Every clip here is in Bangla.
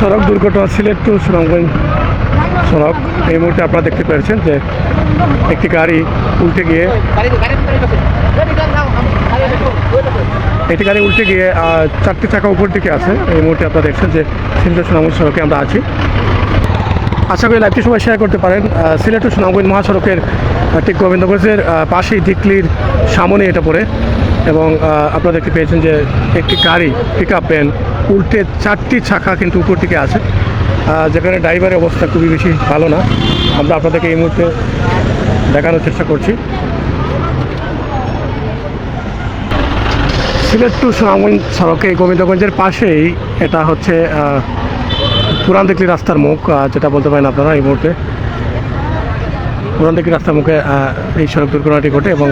সড়ক দুর্ঘটনা সিলেট টু সুনামগঞ্জ সড়ক। এই মুহূর্তে আপনারা দেখতে পেরেছেন যে একটি গাড়ি উল্টে গিয়ে একটি গাড়ি উল্টে গিয়ে চারটি চাকা উপর দিকে আছে। এই মুহূর্তে আপনারা দেখছেন যে সিলেট সুনামগঞ্জ সড়কে আমরা আছি। আশা করি লাইভটি সবাই শেয়ার করতে পারেন। সিলেট ও সুনামগঞ্জ মহাসড়কের ঠিক গোবিন্দগঞ্জের পাশেই ডিকলির সামনে এটা পড়ে। এবং আপনারা দেখতে পেয়েছেন যে একটি গাড়ি পিক আপ ভ্যান উল্টে চারটি চাকা কিন্তু উপর থেকে আছে। যেখানে ড্রাইভারের অবস্থা খুবই বেশি ভালো না। আমরা আপনাদেরকে এই মুহূর্তে দেখানোর চেষ্টা করছি। সিলেট টু সুনামগঞ্জ সড়কে গোবিন্দগঞ্জের পাশেই এটা হচ্ছে পুরান দেখলি রাস্তার মুখ যেটা বলতে পারেন আপনারা এই মুহূর্তে। পুরান দেখলি রাস্তার মুখে এই সড়ক দুর্ঘটনাটি ঘটে এবং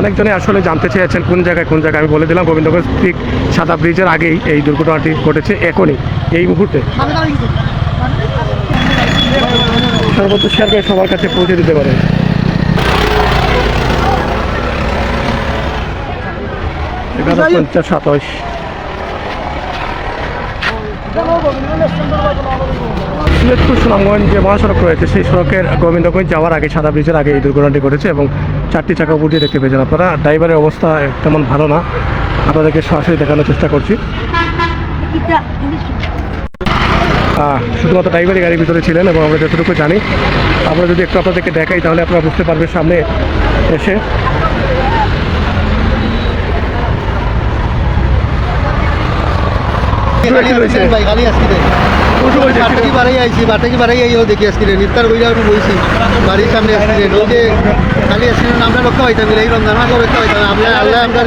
অনেকজনে আসলে জানতে চেয়েছেন কোন জায়গায় কোন জায়গায়। আমি বলে দিলাম, গোবিন্দগঞ্জ ঠিক সাদা ব্রিজের আগেই এই দুর্ঘটনাটি ঘটেছে এখনই, এই মুহূর্তে। সর্বোচ্চ শেয়ার করে সবার কাছে পৌঁছে দিতে পারে এগারো পঞ্চাশ সাতাশ। সিলেটপুর সুনামগঞ্জ যে মহাসড়ক রয়েছে। সেই সড়কের গোবিন্দগঞ্জ যাওয়ার আগে সাদা ব্রিজের আগে এই দুর্ঘটনাটি ঘটেছে এবং চারটি চাকা দিয়ে দেখতে পেয়েছেন আপনারা। ড্রাইভারের অবস্থা তেমন ভালো না। আপনাদেরকে সরাসরি দেখানোর চেষ্টা করছি। শুধুমাত্র ড্রাইভারই গাড়ির ভিতরে ছিলেন এবং আমরা যতটুকু জানি, আমরা যদি একটু আপনাদেরকে দেখাই, তাহলে আপনারা বুঝতে পারবেন সামনে এসে বাটাকি বাড়াই আইছি বাটাকি বাড়াই আইও দেখি আজকে নিফতার কইরা আমি বইছি। বাড়ির সামনে আজকে ওই যে খালি আজকে আমরা রক্ষা হইতাম এই রমজান মাসে রক্ষা হইতাম আমরা আল্লাহ আমরা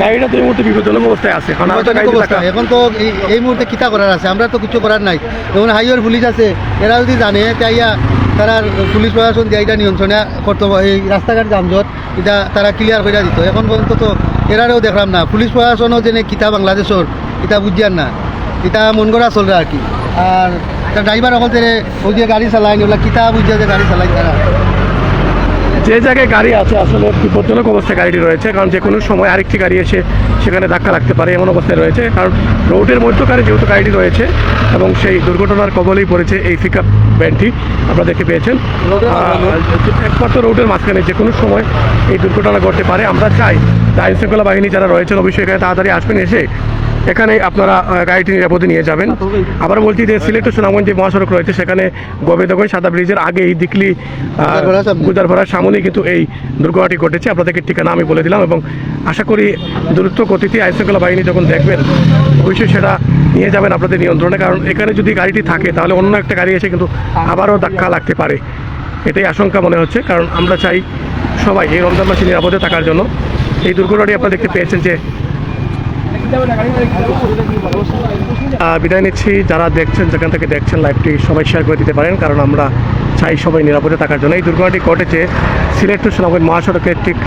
গাড়িটা তো এই মুহূর্তে বিপজ্জনক অবস্থায় আছে। কারণ আমরা তো গাড়িতে অবস্থা। টাকা- এখন তো এই- মুহূর্তে কিতা করার আছে? আমরা তো কিছু করার নাই। যেমন হাইওয়ের পুলিশ আছে। এরা যদি জানে তাইয়া তারা পুলিশ প্রশাসন দিয়ে এটা নিয়ন্ত্রণে করতে হবে। এই রাস্তাঘাট যানজট এটা তারা ক্লিয়ার করে দিত। এখন পর্যন্ত তো এরারেও দেখলাম না। পুলিশ প্রশাসনও যেনে কিতা বাংলাদেশের এটা বুঝিয়ার না। এটা মন করা চলবে আর কি। আর ড্রাইভার অকল যে ওই যে গাড়ি চালায় ওগুলা কিতা বুঝিয়া যে গাড়ি চালাই তারা যে জায়গায় গাড়ি আছে আসলে বিপজ্জনক অবস্থায় গাড়িটি রয়েছে কারণ যে কোনো সময় আরেকটি গাড়ি এসে সেখানে ধাক্কা লাগতে পারে এমন অবস্থায় রয়েছে। কারণ রোডের মধ্যকারে যেহেতু গাড়িটি রয়েছে এবং সেই দুর্ঘটনার কবলেই পড়েছে এই পিক আপ ভ্যানটি আপনারা দেখতে পেয়েছেন। একমাত্র রোডের মাঝখানে যে কোনো সময় এই দুর্ঘটনা ঘটতে পারে। আমরা চাই যে আইন শৃঙ্খলা বাহিনী যারা রয়েছেন অবশ্যই এখানে তাড়াতাড়ি আসবেন এসে এখানে আপনারা গাড়িটি নিরাপদে নিয়ে যাবেন। আবার বলছি যে সিলেট ও সুনামগঞ্জ যে মহাসড়ক রয়েছে সেখানে গোবিন্দগঞ্জ সাদা ব্রিজের আগেই দিকলি গুদারপাড়ার সামনে। কিন্তু এই দুর্ঘটনাটি ঘটেছে। আপনাদেরকে ঠিকানা আমি বলে দিলাম এবং আশা করি দ্রুত গতিতে আইনশৃঙ্খলা বাহিনী যখন দেখবেন অবশ্যই সেটা নিয়ে যাবেন আপনাদের নিয়ন্ত্রণে। কারণ এখানে যদি গাড়িটি থাকে তাহলে অন্য একটা গাড়ি এসে কিন্তু আবারও ধাক্কা লাগতে পারে। এটাই আশঙ্কা মনে হচ্ছে। কারণ আমরা চাই সবাই এই রমজান মাসে নিরাপদে থাকার জন্য। এই দুর্ঘটনাটি আপনারা দেখতে পেয়েছেন যে বিদায় নিচ্ছি। যারা দেখছেন, যেখান থেকে দেখছেন লাইভটি সবাই শেয়ার করে দিতে পারেন, কারণ আমরা চাই সবাই নিরাপদে থাকার জন্য। এই দুর্ঘটনাটি ঘটেছে সিলেট টু সুনামগঞ্জ মহাসড়কের ঠিক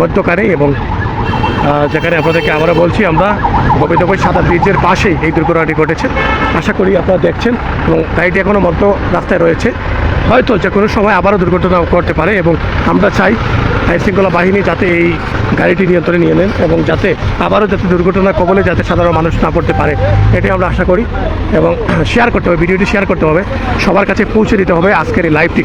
মধ্যকারে এবং যেখানে আপনাদেরকে আমরা বলছি, আমরা গোবিন্দগঞ্জ সাদা ব্রিজের পাশেই এই দুর্ঘটনাটি ঘটেছে। আশা করি আপনারা দেখছেন এবং গাড়িটি এখনও মধ্য রাস্তায় রয়েছে। হয়তো যে কোনো সময় আবারও দুর্ঘটনা করতে পারে এবং আমরা চাই আইন শৃঙ্খলা বাহিনী যাতে এই গাড়িটি নিয়ন্ত্রণে নিয়ে নেন এবং যাতে আবারও যাতে দুর্ঘটনা কবলে যাতে সাধারণ মানুষ না পড়তে পারে, এটাই আমরা আশা করি এবং শেয়ার করতে হবে, ভিডিওটি শেয়ার করতে হবে। সবার কাছে পৌঁছে দিতে হবে আজকের এই লাইভটি